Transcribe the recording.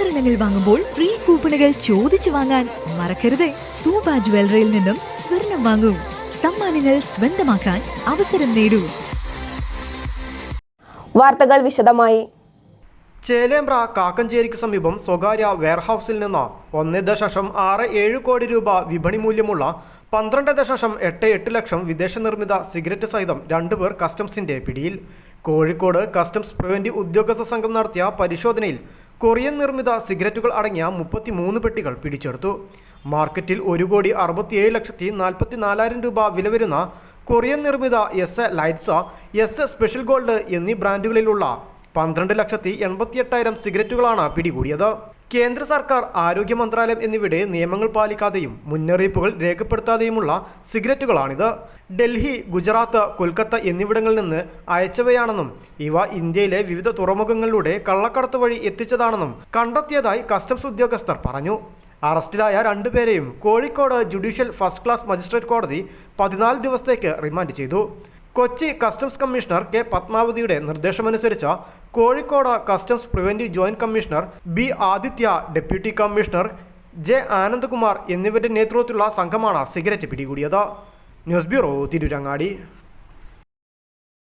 ആഭരണങ്ങൾ വാങ്ങുമ്പോൾ ഫ്രീ കൂപ്പണുകൾ ചോദിച്ചു വാങ്ങാൻ മറക്കരുത്. തൂബ ജ്വല്ലറിയിൽ നിന്നും സ്വർണം വാങ്ങൂ. സമ്മാനങ്ങൾ സ്വന്തമാക്കാൻ അവസരം നേടൂ. വാർത്തകൾ വിശദമായി. ചേലേമ്പ്ര കാക്കഞ്ചേരിക്ക് സമീപം സ്വകാര്യ വെയർഹൌസിൽ നിന്ന് ഒന്ന് ദശാംശം ആറ് ഏഴ് കോടി രൂപ വിപണി മൂല്യമുള്ള പന്ത്രണ്ട് ദശാംശം എട്ട് എട്ട് ലക്ഷം വിദേശ നിർമ്മിത സിഗരറ്റ് സഹിതം രണ്ടുപേർ കസ്റ്റംസിന്റെ പിടിയിൽ. കോഴിക്കോട് കസ്റ്റംസ് പ്രിവെന്റീവ് ഉദ്യോഗസ്ഥ സംഘം നടത്തിയ പരിശോധനയിൽ കൊറിയൻ നിർമ്മിത സിഗരറ്റുകൾ അടങ്ങിയ മുപ്പത്തിമൂന്ന് പെട്ടികൾ പിടിച്ചെടുത്തു. മാർക്കറ്റിൽ ഒരു കോടി അറുപത്തിയേഴ് ലക്ഷത്തി നാൽപ്പത്തി നാലായിരം രൂപ വില വരുന്ന കൊറിയൻ നിർമ്മിത S A lights S A special gold എന്നീ ബ്രാൻഡുകളിലുള്ള പന്ത്രണ്ട് ലക്ഷത്തി എൺപത്തിയെട്ടായിരം സിഗരറ്റുകളാണ് പിടികൂടിയത്. കേന്ദ്ര സർക്കാർ ആരോഗ്യ മന്ത്രാലയം എന്നിവിടെ നിയമങ്ങൾ പാലിക്കാതെയും മുന്നറിയിപ്പുകൾ രേഖപ്പെടുത്താതെയുമുള്ള സിഗരറ്റുകളാണിത്. ഡൽഹി ഗുജറാത്ത് കൊൽക്കത്ത എന്നിവിടങ്ങളിൽ നിന്ന് അയച്ചവയാണെന്നും ഇവ ഇന്ത്യയിലെ വിവിധ തുറമുഖങ്ങളിലൂടെ കള്ളക്കടത്ത് വഴി എത്തിച്ചതാണെന്നും കണ്ടെത്തിയതായി കസ്റ്റംസ് ഉദ്യോഗസ്ഥർ പറഞ്ഞു. അറസ്റ്റിലായ രണ്ടുപേരെയും Kozhikode judicial first class magistrate കോടതി പതിനാല് ദിവസത്തേക്ക് റിമാൻഡ് ചെയ്തു. കൊച്ചി കസ്റ്റംസ് കമ്മീഷണർ കെ പത്മാവതിയുടെ നിർദ്ദേശമനുസരിച്ച് Kozhikode customs preventive joint commissioner B Aditya deputy commissioner J Anandakumar എന്നിവരുടെ നേതൃത്വത്തിലുള്ള സംഘമാണ് സിഗരറ്റ് പിടികൂടിയത്. News bureau Tirurangadi.